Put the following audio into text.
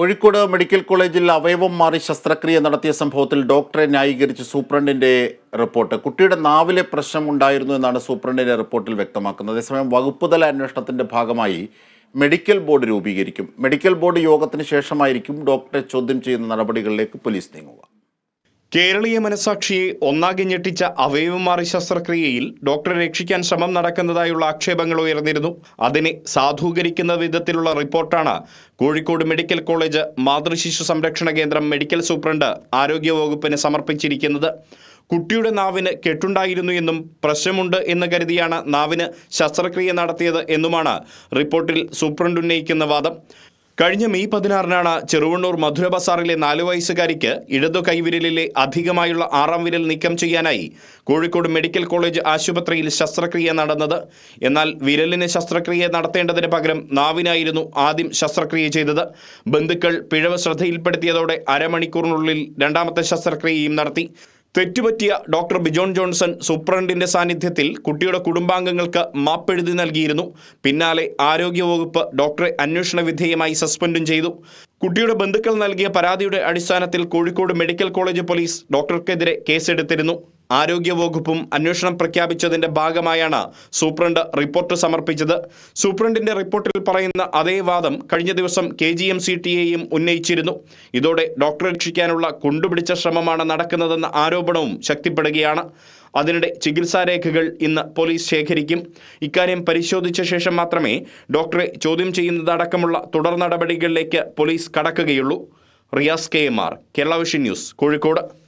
Kozhikode medical കോളേജിൽ അവയവം മാറി ശസ്ത്രക്രിയ നടത്തിയ സംഭവത്തിൽ ഡോക്ടറെ ന്യായീകരിച്ച് സൂപ്രണ്ടിന്റെ റിപ്പോർട്ട്. കുട്ടിയുടെ നാവിലെ പ്രശ്നം ഉണ്ടായിരുന്നു എന്നാണ് സൂപ്രണ്ടിന്റെ റിപ്പോർട്ടിൽ വ്യക്തമാക്കുന്നത്. അതേസമയം വകുപ്പുതല അന്വേഷണത്തിന്റെ ഭാഗമായി മെഡിക്കൽ ബോർഡ് രൂപീകരിക്കും. മെഡിക്കൽ ബോർഡ് യോഗത്തിന് ശേഷമായിരിക്കും ഡോക്ടറെ ചോദ്യം ചെയ്യുന്ന നടപടികളിലേക്ക് പോലീസ് നീങ്ങുക. കേരളീയ മനസാക്ഷിയെ ഒന്നാകെ ഞെട്ടിച്ച അവയവമാറി ശസ്ത്രക്രിയയിൽ ഡോക്ടറെ രക്ഷിക്കാൻ ശ്രമം നടക്കുന്നതായുള്ള ആക്ഷേപങ്ങൾ ഉയർന്നിരുന്നു. അതിനെ സാധൂകരിക്കുന്ന വിധത്തിലുള്ള റിപ്പോർട്ടാണ് കോഴിക്കോട് മെഡിക്കൽ കോളേജ് മാതൃശിശു സംരക്ഷണ കേന്ദ്രം മെഡിക്കൽ സൂപ്രണ്ട് ആരോഗ്യവകുപ്പിന് സമർപ്പിച്ചിരിക്കുന്നത്. കുട്ടിയുടെ നാവിന് കെട്ടുണ്ടായിരുന്നു എന്നും പ്രശ്നമുണ്ട് എന്ന് കരുതിയാണ് നാവിന് ശസ്ത്രക്രിയ നടത്തിയത് എന്നുമാണ് റിപ്പോർട്ടിൽ സൂപ്രണ്ട് ഉന്നയിക്കുന്ന വാദം. കഴിഞ്ഞ മെയ് പതിനാറിനാണ് ചെറുവണ്ണൂർ മധുര ബസാറിലെ നാലു വയസ്സുകാരിക്ക് ഇടതു കൈവിരലിലെ അധികമായുള്ള ആറാം വിരൽ നീക്കം ചെയ്യാനായി കോഴിക്കോട് മെഡിക്കൽ കോളേജ് ആശുപത്രിയിൽ ശസ്ത്രക്രിയ നടന്നത്. എന്നാൽ വിരലിന് ശസ്ത്രക്രിയ നടത്തേണ്ടതിന് പകരം നാവിനായിരുന്നു ആദ്യം ശസ്ത്രക്രിയ ചെയ്തത്. ബന്ധുക്കൾ പിഴവ് ശ്രദ്ധയിൽപ്പെടുത്തിയതോടെ അരമണിക്കൂറിനുള്ളിൽ രണ്ടാമത്തെ ശസ്ത്രക്രിയയും നടത്തി. തെറ്റുപറ്റിയ ഡോക്ടർ ബിജോൺ ജോൺസൺ സൂപ്രണ്ടിന്റെ സാന്നിധ്യത്തിൽ കുട്ടിയുടെ കുടുംബാംഗങ്ങൾക്ക് മാപ്പെഴുതി നൽകിയിരുന്നു. പിന്നാലെ ആരോഗ്യവകുപ്പ് ഡോക്ടറെ അന്വേഷണ വിധേയമായി സസ്പെൻഡും ചെയ്തു. കുട്ടിയുടെ ബന്ധുക്കൾ നൽകിയ പരാതിയുടെ അടിസ്ഥാനത്തിൽ കോഴിക്കോട് മെഡിക്കൽ കോളേജ് പോലീസ് ഡോക്ടർക്കെതിരെ കേസെടുത്തിരുന്നു. ആരോഗ്യവകുപ്പും അന്വേഷണം പ്രഖ്യാപിച്ചതിന്റെ ഭാഗമായാണ് സൂപ്രണ്ട് റിപ്പോർട്ട് സമർപ്പിച്ചത്. സൂപ്രണ്ടിന്റെ റിപ്പോർട്ടിൽ പറയുന്ന അതേ വാദം കഴിഞ്ഞ ദിവസം K G M C T എയും ഉന്നയിച്ചിരുന്നു. ഇതോടെ ഡോക്ടറെ രക്ഷിക്കാനുള്ള കൊണ്ടുപിടിച്ച ശ്രമമാണ് നടക്കുന്നതെന്ന ആരോപണവും ശക്തിപ്പെടുകയാണ്. അതിനിടെ ചികിത്സാ രേഖകൾ ഇന്ന് പോലീസ് ശേഖരിക്കും. ഇക്കാര്യം പരിശോധിച്ച ശേഷം മാത്രമേ ഡോക്ടറെ ചോദ്യം ചെയ്യുന്നതടക്കമുള്ള തുടർ നടപടികളിലേക്ക് police കടക്കുകയുള്ളൂ. Riyas K M R Kerala vision news Kozhikode.